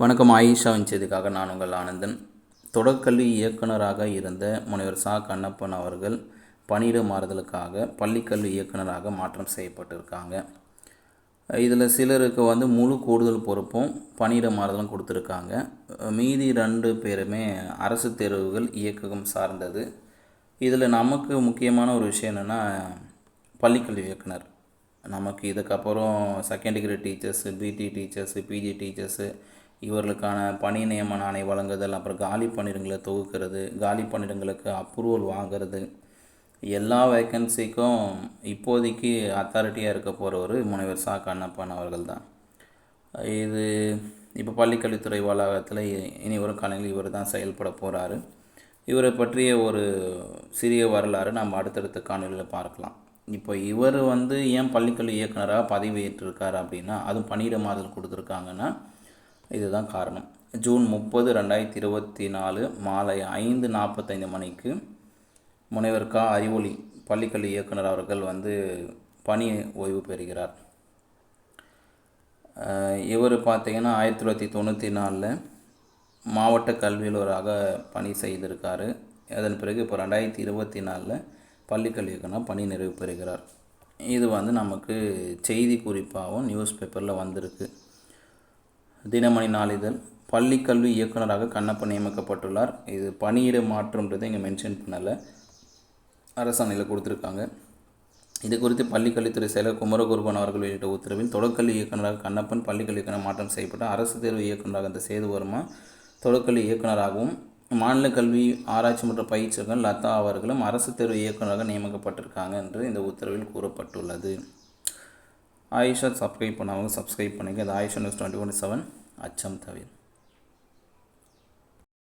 வணக்கம் ஆயிஷா வஞ்சதுக்காக நான் உங்கள் ஆனந்தன். தொடக்கல்வி இயக்குனராக இருந்த முனைவர் சா. கண்ணப்பன் அவர்கள் பணியிட மாறுதலுக்காக பள்ளிக்கல்வி இயக்குனராக மாற்றம் செய்யப்பட்டிருக்காங்க. இதில் சிலருக்கு வந்து முழு கூடுதல் பொறுப்பும் பணியிட மாறுதலும் கொடுத்துருக்காங்க. மீதி ரெண்டு பேருமே அரசு தேர்வுகள் இயக்ககம் சார்ந்தது. இதில் நமக்கு முக்கியமான ஒரு விஷயம் என்னென்னா பள்ளிக்கல்வி இயக்குனர். நமக்கு இதுக்கப்புறம் second degree teachers PT teachers PG teachers இவர்களுக்கான பணி நியமன ஆணை வழங்குதல் அப்புறம் காலி பணியிடங்களை தொகுக்கிறது காலி பணியிடங்களுக்கு அப்ரூவல் வாங்குறது. எல்லா வேக்கன்சிக்கும் இப்போதைக்கு அத்தாரிட்டியாக இருக்க போகிறவர் முனைவர் சா. கண்ணப்பன் அவர்கள் தான் இது இப்போ பள்ளிக்கல்வித்துறை வளாகத்தில் இனி வரும் காலங்களில் இவர் தான் செயல்பட போகிறாரு இவரை பற்றிய ஒரு சிறிய வரலாறு நம்ம அடுத்தடுத்த காணொலியில் பார்க்கலாம். இப்போ இவர் வந்து ஏன் பள்ளிக்கல்வி இயக்குனராக பதவியேற்றிருக்காரு அப்படின்னா அதுவும் பணியிட மாறுதல் கொடுத்துருக்காங்கன்னா இதுதான் காரணம். ஜூன் முப்பது ரெண்டாயிரத்தி இருபத்தி நாலு மாலை ஐந்து நாற்பத்தைந்து மணிக்கு முனைவர் கா அறிவொளி பள்ளிக்கல்வி இயக்குனர் அவர்கள் வந்து பணி ஓய்வு பெறுகிறார். இவர் பார்த்திங்கன்னா ஆயிரத்தி தொள்ளாயிரத்தி தொண்ணூற்றி நாலில் மாவட்ட கல்வியாளராக பணி செய்திருக்கார். அதன் பிறகு இப்போ ரெண்டாயிரத்தி இருபத்தி நாலில் பள்ளிக்கல்வி இயக்குனர் பணி நிறைவு பெறுகிறார். இது வந்து நமக்கு செய்தி குறிப்பாகவும் நியூஸ் பேப்பரில் வந்திருக்கு. தினமணி நாளிதழ் பள்ளிக்கல்வி இயக்குனராக கண்ணப்பன் நியமிக்கப்பட்டுள்ளார். இது பணியிட மாற்றம்ன்றதை இங்கே மென்ஷன் பண்ணலை. அரசாணையில் கொடுத்துருக்காங்க. இது குறித்து பள்ளிக்கல்வித்துறை செயலர் குமரகுருபன் அவர்கள் வெளியிட்ட உத்தரவில் தொடக்கல்வி இயக்குநராக கண்ணப்பன் பள்ளிக்கல்வி இயக்குநர் மாற்றம் செய்யப்பட்ட அரசு தேர்வு இயக்குநராக இந்த சேதுவர்மா தொடக்கல்வி இயக்குநராகவும் மாநில கல்வி ஆராய்ச்சி மற்றும் பயிற்சிகள் லதா அவர்களும் அரசு தேர்வு இயக்குநராக நியமிக்கப்பட்டிருக்காங்க என்று இந்த உத்தரவில் கூறப்பட்டுள்ளது. ஆயிஷா சப்ஸ்கிரைப் பண்ணாமல் சப்ஸ்கிரைப் பண்ணுங்கள் அது Ayesha news twenty one seven அச்சம் தவிர.